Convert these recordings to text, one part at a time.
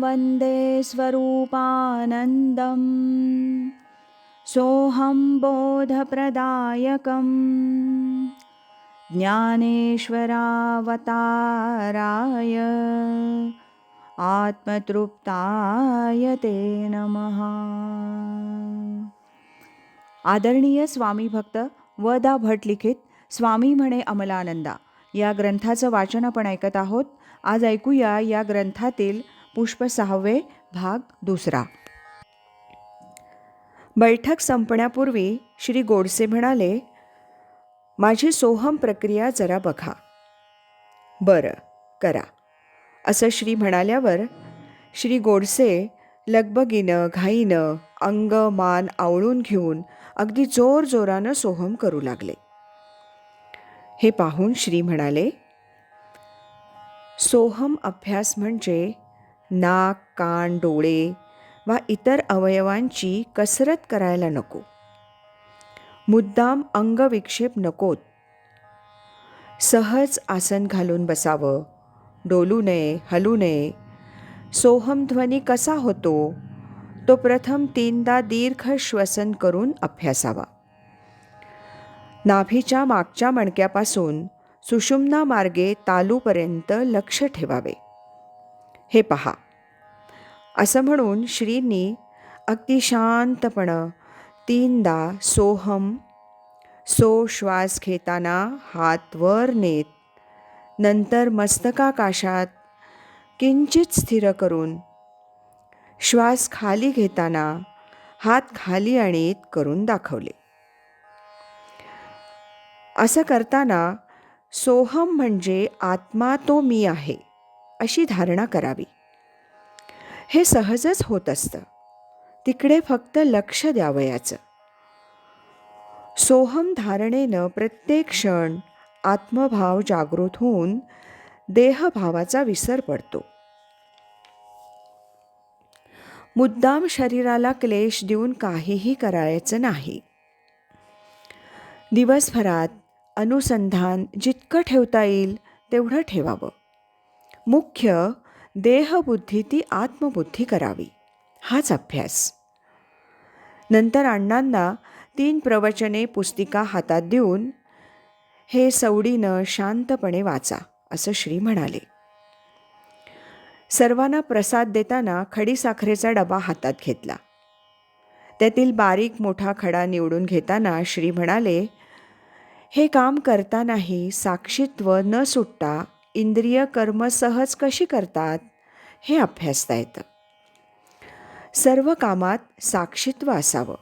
वन्दे स्वरूपानन्दम्। सोऽहं बोधप्रदायकम्। ज्ञानेश्वरावताराय आत्मतृप्ताय ते नमः। आदरणीय स्वामी भक्त वदा भट लिखित स्वामी म्हणे अमलानंदा. या ग्रंथाचं वाचन आपण ऐकत आहोत. आज ऐकूया या ग्रंथातील पुष्प सहावे भाग दुसरा. बैठक संपण्यापूर्वी श्री गोडसे म्हणाले माझी सोहम प्रक्रिया जरा बघा. बरं करा. असं श्री म्हणाल्यावर श्री गोडसे लगबगीनं घाईनं अंग मान आवळून घेऊन अगदी जोर जोरानं सोहम करू लागले. हे पाहून श्री म्हणाले सोहम अभ्यास म्हणजे नाक कान डोळे वा इतर अवयवांची कसरत करायला नको. मुद्दाम अंगविक्षेप नकोत. सहज आसन घालून बसावं डोलू नये हलू नये. सोहमध्वनी कसा होतो? तो प्रथम तीनदा दीर्घ श्वसन करून अभ्यासावा. नाभीच्या मागच्या मणक्यापासून सुषुम्ना मार्गे तालूपर्यंत लक्ष ठेवावे. हे पहा. असं म्हणून श्रींनी अगदी शांतपणं तीनदा सोहम सो श्वास घेताना हात वर नेत नंतर मस्तकाकाशात किंचित स्थिर करून श्वास खाली घेताना हात खाली आणीत करून दाखवले. असं करताना सोहम म्हणजे आत्मा तो मी आहे. अशी धारणा करावी. हे सहजच होत असतं. तिकडे फक्त लक्ष द्यावयाचं. सोहम धारणेनं प्रत्येक क्षण आत्मभाव जागृत होऊन देहभावाचा विसर पडतो. मुद्दाम शरीराला क्लेश देऊन काहीही करायचं नाही. दिवसभरात अनुसंधान जितकं ठेवता येईल तेवढं ठेवावं. मुख्य देहबुद्धी ती आत्मबुद्धी करावी. हाच अभ्यास. नंतर अण्णांना तीन प्रवचने पुस्तिका हातात देऊन हे सवडीनं शांतपणे वाचा असं श्री म्हणाले. सर्वांना प्रसाद देताना खडीसाखरेचा डबा हातात घेतला. त्यातील बारीक मोठा खडा निवडून घेताना श्री म्हणाले हे काम करतानाही साक्षीत्व न सुटता इंद्रिय कर्म सहज कशी करतात? हे अभ्यासता येतं. सर्व कामात साक्षीत्व असावं.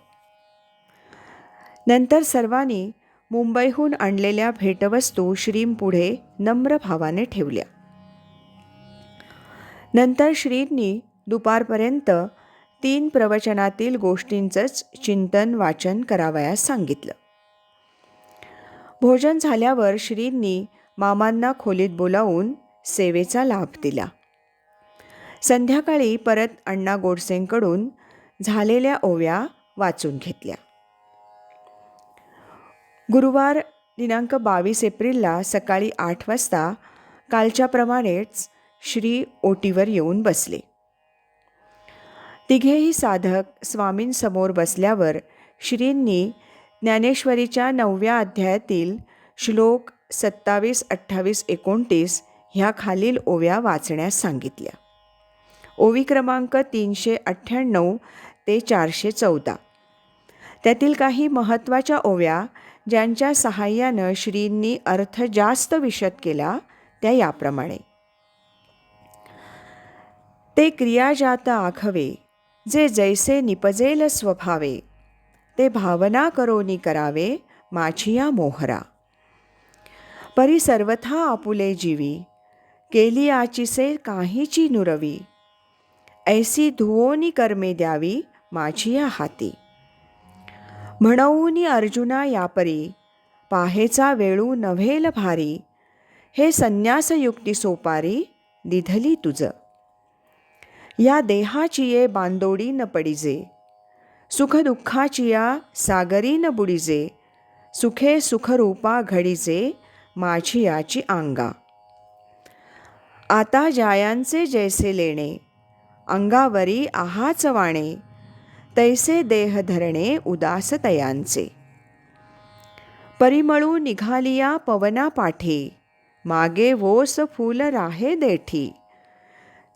नंतर सर्वांनी मुंबईहून आणलेल्या भेटवस्तू श्रींपुढे नम्र भावाने ठेवल्या. नंतर श्रींनी दुपारपर्यंत तीन प्रवचनातील गोष्टींचंच चिंतन वाचन करावयास सांगितलं. भोजन झाल्यावर श्रींनी मामांना खोलीत बोलावून सेवेचा लाभ दिला. संध्याकाळी परत अण्णा गोडसेंकडून झालेल्या ओव्या वाचून घेतल्या. गुरुवार दिनांक बावीस एप्रिलला सकाळी आठ वाजता कालच्याप्रमाणेच श्री ओटीवर येऊन बसले. तिघेही साधक स्वामींसमोर बसल्यावर श्रींनी ज्ञानेश्वरीच्या नवव्या अध्यायातील श्लोक सत्तावीस अठ्ठावीस एकोणतीस ह्या खालील ओव्या वाचण्यास सांगितल्या. ओवी क्रमांक तीनशे अठ्ठ्याण्णव ते चारशे चौदा. त्यातील काही महत्त्वाच्या ओव्या ज्यांच्या सहाय्यानं श्रींनी अर्थ जास्त विशद केला त्या याप्रमाणे. ते क्रियाजात आखवे जे जैसे निपजेल स्वभावे ते भावना करोनी करावे माझिया मोहरा. परी सर्वथा आपुले जीवी केली आचिसे काहीची नुरवी. ऐसी धुवोनी कर्मे द्यावी माझी हाती. म्हणून अर्जुना यापरी पाहेचा वेळू नव्हेल भारी हे संन्यासयुक्ती सोपारी दिधली तुझ. या देहाची ये बांदोडी न पडिजे सुखदुःखाची या सागरी न बुडिजे सुखे सुखरूपा घडीजे माझी याची अंगा आता जायांचे जैसे लेणे अंगावरी आहाच वाणे तैसे देह धरणे उदास तयांचे परिमळू निघालिया पवना पाठी मागे वोस फूल राहे देठी.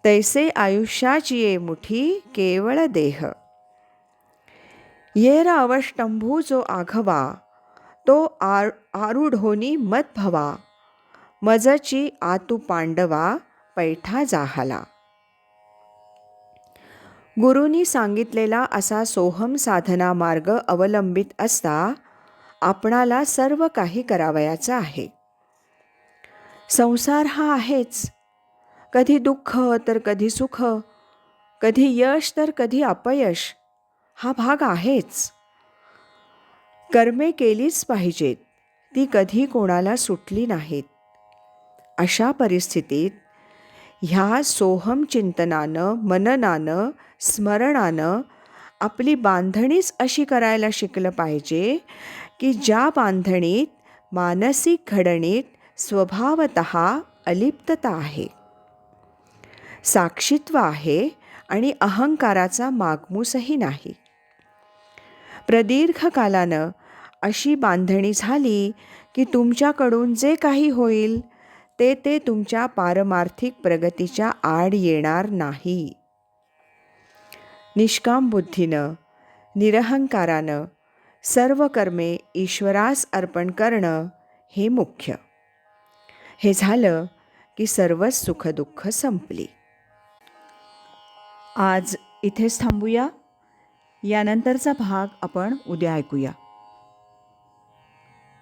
तैसे आयुष्याची ये मुठी केवळ देह. येर अवष्टंभू जो आघवा तो आर आरूढोनी मत भवा. मजची आतू पांडवा पैठा जाहला. गुरुनी सांगितलेला असा सोहम साधना मार्ग अवलंबित असता आपणाला सर्व काही करावयाचं आहे. संसार हा आहेच. कधी दुःख तर कधी सुख कधी यश तर कधी अपयश हा भाग आहेच. कर्मे केलीच पाहिजेत. ती कधी कोणाला सुटली नाहीत. अशा परिस्थितीत ह्या सोहम चिंतनानं मननानं स्मरणानं आपली बांधणीच अशी करायला शिकलं पाहिजे की ज्या बांधणीत मानसिक घडणीत स्वभावत अलिप्तता आहे. साक्षित्व आहे आणि अहंकाराचा मागमूसही नाही. प्रदीर्घ कालानं अशी बांधणी झाली की तुमच्याकडून जे काही होईल ते ते तुमच्या पारमार्थिक प्रगतीच्या आड येणार नाही. निष्काम बुद्धीनं निरहंकारानं सर्व कर्मे ईश्वरास अर्पण करणं हे मुख्य. हे झालं की सर्वच सुखदुःख संपली. आज इथेच थांबूया. यानंतरचा भाग आपण उद्या ऐकूया.